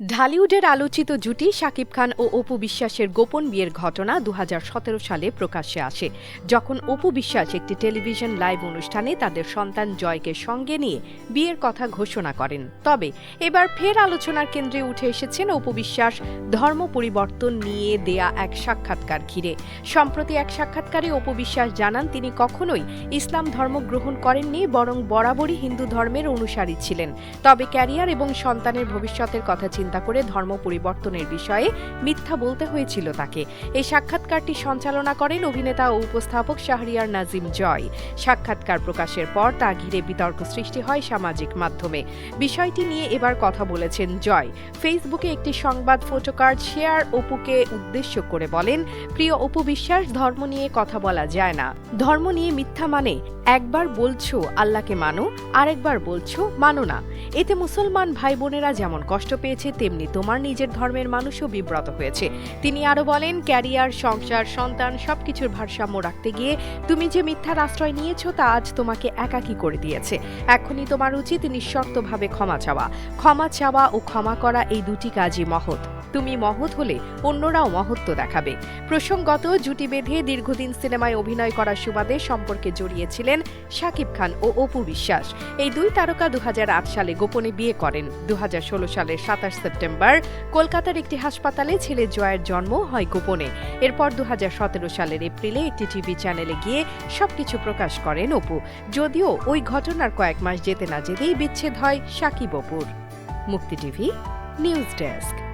ঢালিউডের আলোচিত জুটি শাকিব খান ও অপু বিশ্বাসের গোপন বিয়ের ঘটনা দু হাজার সতেরো সালে প্রকাশ্যে আসে। যখন অপু বিশ্বাস একটি টেলিভিশন লাইভ অনুষ্ঠানে তাদের সন্তান জয়কে সঙ্গে নিয়ে বিয়ের কথা ঘোষণা করেন। তবে এবার ফের আলোচনার কেন্দ্রে উঠে এসেছেন অপু বিশ্বাস, ধর্ম পরিবর্তন নিয়ে দেয়া এক সাক্ষাৎকার ঘিরে। সম্প্রতি এক সাক্ষাৎকারে অপু বিশ্বাস জানান, তিনি কখনোই ইসলাম ধর্ম গ্রহণ করেননি, বরং বরাবরই হিন্দু ধর্মের অনুসারী ছিলেন। তবে ক্যারিয়ার এবং সন্তানের ভবিষ্যতের কথা চিন্তা করে ধর্ম পরিবর্তনের বিষয়ে মিথ্যা বলতে হয়েছিল তাকে। এই সাক্ষাৎকারটি সঞ্চালনা করেন অভিনেতা ও উপস্থাপক শাহরিয়ার নাজিম জয়। সাক্ষাৎকার প্রকাশের পর তা ঘিরে বিতর্ক সৃষ্টি হয় সামাজিক মাধ্যমে। বিষয়টি নিয়ে এবার কথা বলেছেন জয়। ফেসবুকে একটি সংবাদ ফটোকার্ড শেয়ার অপুকে উদ্দেশ্য করে বলেন, প্রিয় অপু বিশ্বাস, ধর্ম নিয়ে কথা বলা যায় না। ধর্ম নিয়ে মিথ্যা মানে একবার বলছো আল্লাহকে মানো, আরেকবার বলছো মানো না। এতে মুসলমান ভাই বোনেরা যেমন কষ্ট পেয়েছে, তেমনি তোমার নিজের ধর্মের মানুষও বিব্রত হয়েছে। তিনি আরও বলেন, ক্যারিয়ার, সংসার, সন্তান সবকিছুর ভারসাম্য রাখতে গিয়ে তুমি যে মিথ্যার আশ্রয় নিয়েছো তা আজ তোমাকে একাকী করে দিয়েছে। এখনই তোমার উচিত নিঃশর্তভাবে ক্ষমা চাওয়া। ক্ষমা চাওয়া ও ক্ষমা করা এই দুটি কাজই মহৎ। তুমি মহৎ হলে অন্যরাও মহত্ব দেখাবে। প্রসঙ্গত, জুটি বেঁধে দীর্ঘদিন সিনেমায় অভিনয় করার সুবাদে সম্পর্কে জড়িয়েছিলেন শাকিব খান ও অপু বিশ্বাস। এই দুই তারকা দুহাজার আট সালে গোপনে বিয়ে করেন। দু সালের সাতাশ সেপ্টেম্বর, কলকাতার একটি হাসপাতালে ছেলে জয়ের জন্ম হয় গোপনে। এরপর দু হাজার সতেরো সালের এপ্রিলে একটি টিভি চ্যানেলে গিয়ে সবকিছু প্রকাশ করেন অপু। যদিও ওই ঘটনার কয়েক মাস যেতে না যেতেই বিচ্ছেদ হয় সাকিব অপুর। মুক্তি টিভি, নিউজ ডেস্ক।